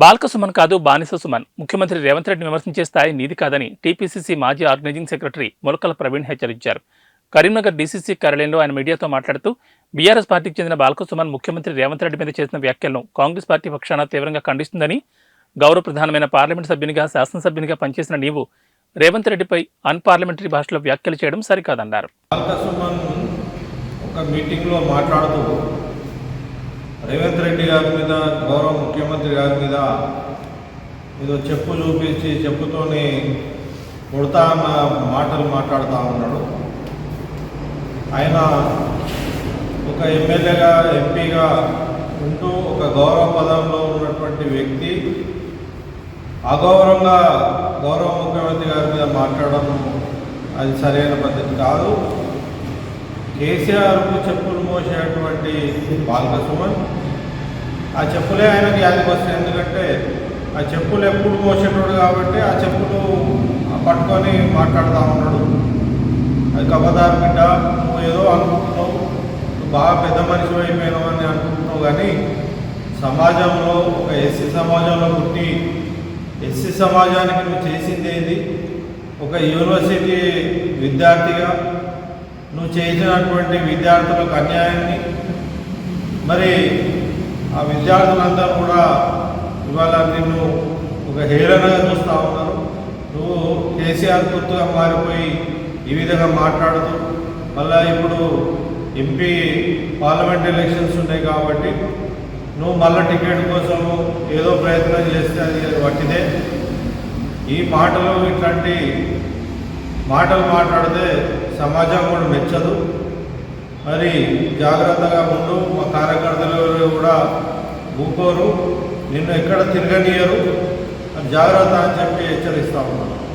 బాల్క సుమన్ కాదు బానిస సుమన్. ముఖ్యమంత్రి రేవంత్ రెడ్డిని విమర్శించే స్థాయి నీది కాదని టీపీసీసీ మాజీ ఆర్గనైజింగ్ సెక్రటరీ ములకల ప్రవీణ్ హెచ్చరించారు. కరీంనగర్ డీసీసీ కార్యాలయంలో ఆయన మీడియాతో మాట్లాడుతూ బీఆర్ఎస్ పార్టీకి చెందిన బాల్క సుమన్ ముఖ్యమంత్రి రేవంత్ రెడ్డి మీద చేసిన వ్యాఖ్యలను కాంగ్రెస్ పార్టీ పక్షాన తీవ్రంగా ఖండిస్తుందని గౌరవ ప్రధానమైన పార్లమెంట్ సభ్యునిగా శాసనసభ్యునిగా పనిచేసిన నీవు రేవంత్ రెడ్డిపై అన్పార్లమెంటరీ భాషలో వ్యాఖ్యలు చేయడం సరికాదన్నారు. ఒక మీటింగ్లో మాట్లాడుతూ రేవంత్ రెడ్డి గారి మీద గౌరవ ముఖ్యమంత్రి గారి మీద ఏదో చెప్పు చూపించి చెప్పుతోని కొడతా అన్న మాటలు మాట్లాడుతూ ఉన్నాడు. ఆయన ఒక ఎమ్మెల్యేగా ఎంపీగా ఉంటూ ఒక గౌరవ పదంలో ఉన్నటువంటి వ్యక్తి అగౌరవంగా గౌరవ ముఖ్యమంత్రి గారి మీద మాట్లాడడం అది సరైన పద్ధతి కాదు. కేసీఆర్కు చెప్పులు మోసేటువంటి బాల్క సుమన్ ఆ చెప్పులే ఆయనకు యాదికి వస్తాయి. ఎందుకంటే ఆ చెప్పులు ఎప్పుడు మోసేటోడు కాబట్టి ఆ చెప్పులు పట్టుకొని మాట్లాడుతూ ఉన్నాడు. అది కబదారు బిడ్డ నువ్వు ఏదో అనుకుంటున్నావు. బాగా పెద్ద మనిషి అయిపోయినావు అని అనుకుంటున్నావు కానీ సమాజంలో ఒక ఎస్సీ సమాజంలో పుట్టి ఎస్సీ సమాజానికి నువ్వు చేసింది ఏంది? ఒక యూనివర్సిటీ విద్యార్థిగా నువ్వు చేసినటువంటి విద్యార్థులకు అన్యాయాన్ని మరి ఆ విద్యార్థులందరూ కూడా ఇవాళ నిన్ను ఒక హేళనగా చూస్తూ ఉన్నారు. నువ్వు కేసీఆర్ గుర్తుగా మారిపోయి ఈ విధంగా మాట్లాడుతూ మళ్ళా ఇప్పుడు ఎంపీ పార్లమెంట్ ఎలక్షన్స్ ఉన్నాయి కాబట్టి నువ్వు మళ్ళీ టికెట్ కోసం ఏదో ప్రయత్నం చేస్తే అది పట్టిదే ఈ మాటలు ఇట్లాంటి మాటలు మాట్లాడితే సమాజం కూడా మెచ్చదు. మరి జాగ్రత్తగా ఉండు. మా కార్యకర్తలు కూడా ఊకోరు. నిన్ను ఎక్కడ తిరగనీయరు. జాగ్రత్త అని చెప్పి హెచ్చరిస్తా ఉన్నాను.